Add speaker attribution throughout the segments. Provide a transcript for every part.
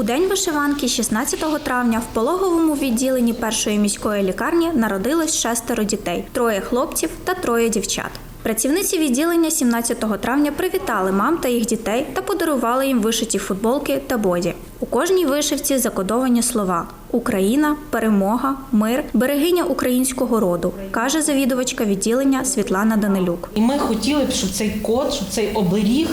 Speaker 1: У день вишиванки, 16 травня, в пологовому відділенні першої міської лікарні народилось шестеро дітей: троє хлопців та троє дівчат. Працівниці відділення 17 травня привітали мам та їх дітей та подарували їм вишиті футболки та боді. У кожній вишивці закодовані слова: Україна, перемога, мир, берегиня українського роду, каже завідувачка відділення Світлана Данилюк.
Speaker 2: І ми хотіли б, щоб цей код, щоб цей оберіг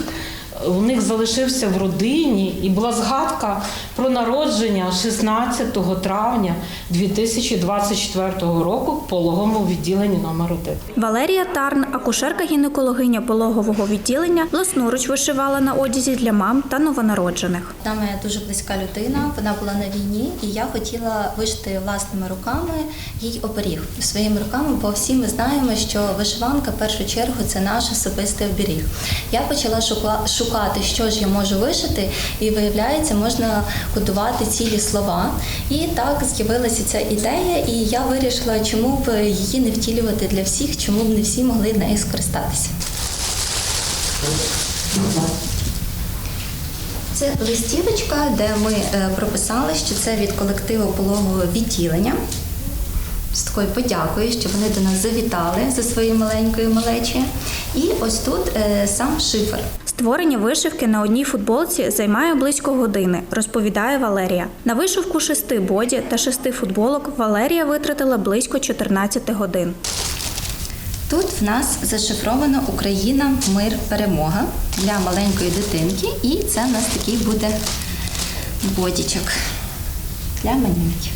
Speaker 2: у них залишився в родині і була згадка про народження 16 травня 2024 року в пологовому відділенні номер 1.
Speaker 1: Валерія Тарн, акушерка-гінекологиня пологового відділення, власноруч вишивала на одязі для мам та новонароджених.
Speaker 3: Вона моя дуже близька людина. Вона була на війні, і я хотіла вишити власними руками їй оберіг своїми руками, бо всі ми знаємо, що вишиванка в першу чергу це наш особистий оберіг. Я почала шука- шукати, що ж я можу вишити, і виявляється, можна кодувати цілі слова. І так з'явилася ця ідея, і я вирішила, чому б її не втілювати для всіх, чому б не всі могли нею скористатися. Це листівочка, де ми е, прописали, що це від колективу пологового відділення. З такою подякою, що вони до нас завітали за своєю маленькою малечею. І ось тут е, сам шифр.
Speaker 1: Створення вишивки на одній футболці займає близько години, розповідає Валерія. На вишивку шести боді та шести футболок Валерія витратила близько 14 годин.
Speaker 3: Тут в нас зашифровано Україна, мир, перемога для маленької дитинки. І це в нас такий буде бодічок для манюньки.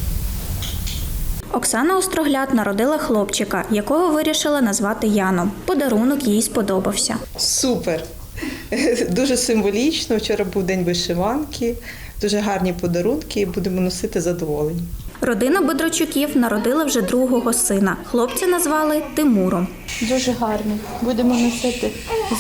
Speaker 1: Оксана Острогляд народила хлопчика, якого вирішила назвати Яном. Подарунок їй сподобався.
Speaker 4: Супер! Дуже символічно. Вчора був день вишиванки, дуже гарні подарунки і будемо носити задоволення.
Speaker 1: Родина Бедрочуків народила вже другого сина. Хлопця назвали Тимуром.
Speaker 5: Дуже гарно. Будемо носити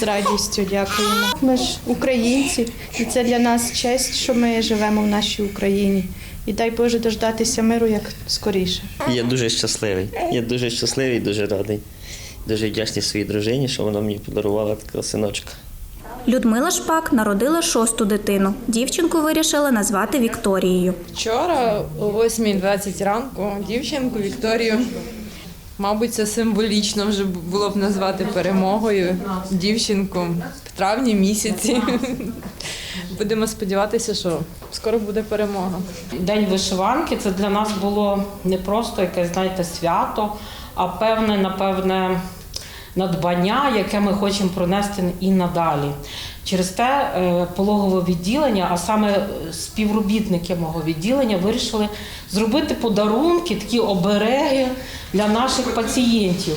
Speaker 5: з радістю. Дякуємо. Ми ж українці, і це для нас честь, що ми живемо в нашій Україні. І дай Боже дождатися миру як скоріше.
Speaker 6: Я дуже щасливий. Я дуже щасливий, дуже радий. Дуже вдячний своїй дружині, що вона мені подарувала такого синочка.
Speaker 1: Людмила Шпак народила шосту дитину. Дівчинку вирішила назвати Вікторією.
Speaker 7: Вчора о 8.20 ранку дівчинку Вікторію. Мабуть, це символічно вже було б назвати перемогою дівчинку в травні місяці. Будемо сподіватися, що скоро буде перемога.
Speaker 2: День вишиванки це для нас було не просто якесь, знаєте, свято, а певне, напевне, надбання, яке ми хочемо пронести і надалі. Через те е, пологове відділення, а саме е, співробітники мого відділення, вирішили зробити подарунки, такі обереги для наших пацієнтів,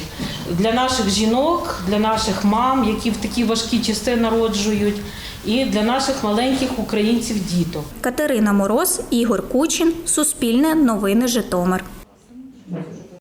Speaker 2: для наших жінок, для наших мам, які в такі важкі часи народжують, і для наших маленьких українців діток.
Speaker 1: Катерина Мороз, Ігор Кучин, Суспільне, Новини Житомир.